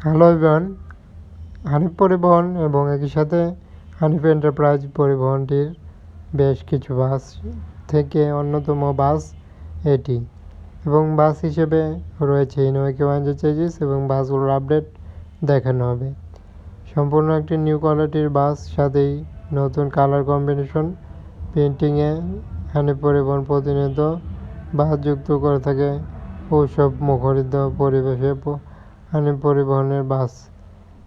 Hello Ivan Hanif পরিবহন এবং একই সাথে হানিফ এন্টারপ্রাইজ পরিবহনটির বেশ কিছু বাস থেকে অন্যতম বাস এটি এবং বাস হিসেবে রয়েছে ইনোভা ওয়ান চেজিস এবং বাসগুলোর আপডেট দেখানো হবে। সম্পূর্ণ একটি নিউ কোয়ালিটির বাস, সাথেই নতুন কালার কম্বিনেশন পেন্টিংয়ে হানিফ পরিবহন প্রতিনিয়ত বাস যুক্ত করে থাকে উৎসব মুখরিত পরিবেশে হানিফ পরিবহনের বাস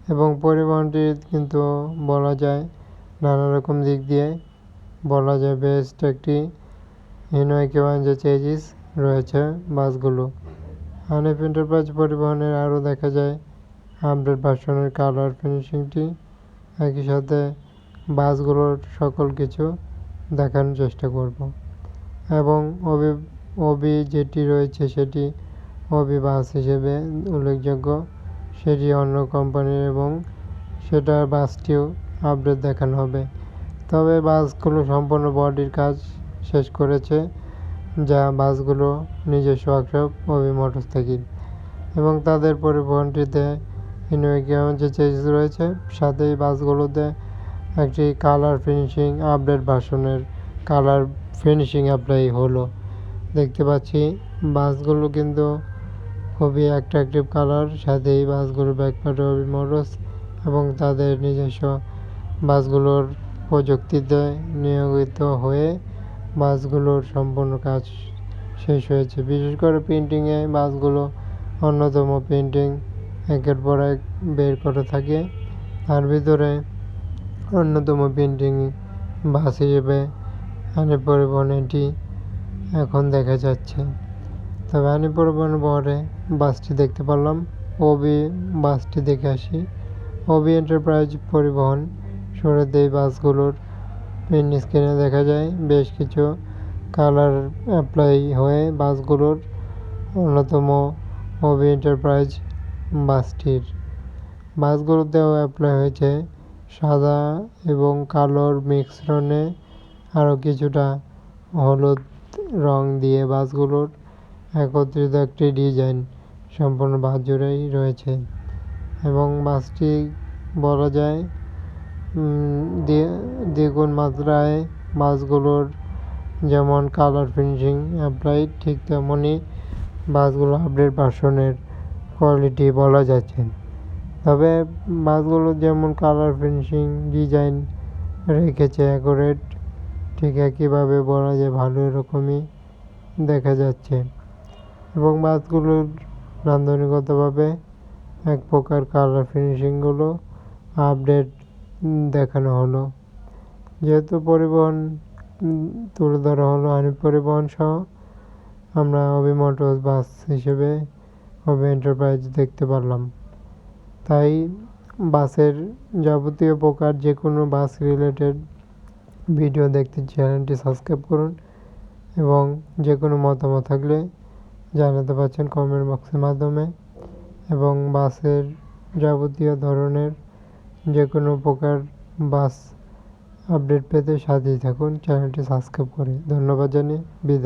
এবং পরিবহনটি কিন্তু বলা যায় নানা রকম দিক দিয়ে। বলা যায় বেস্ট একটি যে চেজিস রয়েছে বাসগুলো। হানিফ এন্টারপ্রাইজ পরিবহনের আরও দেখা যায় আপডেট ভার্সনের কালার ফিনিশিংটি একই সাথে বাসগুলোর সকল কিছু দেখানোর চেষ্টা করব। এবং অবি অবি যেটি রয়েছে সেটি বাস হিসেবে উল্লেখযোগ্য। সেটি অন্য কোম্পানির এবং সেটার বাসটিও আপডেট দেখানো হবে। তবে বাসগুলো সম্পূর্ণ বডির কাজ শেষ করেছে, যা বাসগুলো নিজস্ব ওয়ার্কশপ অবি মোটরস থেকে। এবং তাদের পরিবহনটিতে যে চেঞ্জ রয়েছে, সাথে এই বাসগুলোতে একটি কালার ফিনিশিং আপডেট ভার্সনের কালার ফিনিশিং অ্যাপ্লাই হলো। দেখতে পাচ্ছি, বাসগুলো কিন্তু খুবই অ্যাট্রাকটিভ কালার সাথে এই বাসগুলোর ব্যাকপার্টে মোটরস এবং তাদের নিজস্ব বাসগুলোর প্রযুক্তিতে নিয়োজিত হয়ে বাসগুলোর সম্পূর্ণ কাজ শেষ হয়েছে। বিশেষ করে প্রিন্টিংয়ে বাসগুলো অন্যতম প্রিন্টিং একের পর এক বের করে থাকে। তার ভিতরে অন্যতম প্রিন্টিং বাস হিসেবে এটি এখন দেখা যাচ্ছে। তবে হানি পরিবহন পরে বাসটি দেখতে পারলাম। ওবি বাসটি দেখে আসি। ওবি এন্টারপ্রাইজ পরিবহন শুরুতে এই বাসগুলোর স্ক্রিনে দেখা যায়। বেশ কিছু কালার অ্যাপ্লাই হয়ে বাসগুলোর অন্যতম ওবি এন্টারপ্রাইজ বাসটির। বাসগুলোতেও অ্যাপ্লাই হয়েছে সাদা এবং কালোর মিশ্রণে আরও কিছুটা হলুদ রং দিয়ে বাসগুলোর একত্রিত একটি ডিজাইন সম্পূর্ণ বাস জুড়েই রয়েছে এবং বাসটি বলা যায় দ্বিগুণ মাত্রায় বাসগুলোর যেমন কালার ফিনিশিং অ্যাপ্লাই ঠিক তেমনই বাসগুলো আপডেট ভার্সনের কোয়ালিটি বলা যাচ্ছে। তবে বাসগুলো যেমন কালার ফিনিশিং ডিজাইন রেখেছে অ্যাকোরেট ঠিক একইভাবে বলা যায় ভালো এরকমই দেখা যাচ্ছে। এবং বাসগুলোর নান্দনিকতভাবে এক প্রকার কালার ফিনিশিংগুলো আপডেট দেখানো হলো। যেহেতু পরিবহন তুলে ধরা হলো হানিফ পরিবহন সহ, আমরা অবি বাস হিসেবে অবি এন্টারপ্রাইজ দেখতে পারলাম। তাই বাসের যাবতীয় প্রকার যে কোনো বাস রিলেটেড ভিডিও দেখতে চ্যানেলটি সাবস্ক্রাইব করুন এবং যে কোনো মতামত থাকলে জানাতে পারছেন কমেন্ট বক্সের মাধ্যমে এবং বাসের যাবতীয় ধরনের যে কোনো প্রকার বাস আপডেট পেতে সাথেই থাকুন, চ্যানেলটি সাবস্ক্রাইব করে। ধন্যবাদ জানিয়ে বিদায়।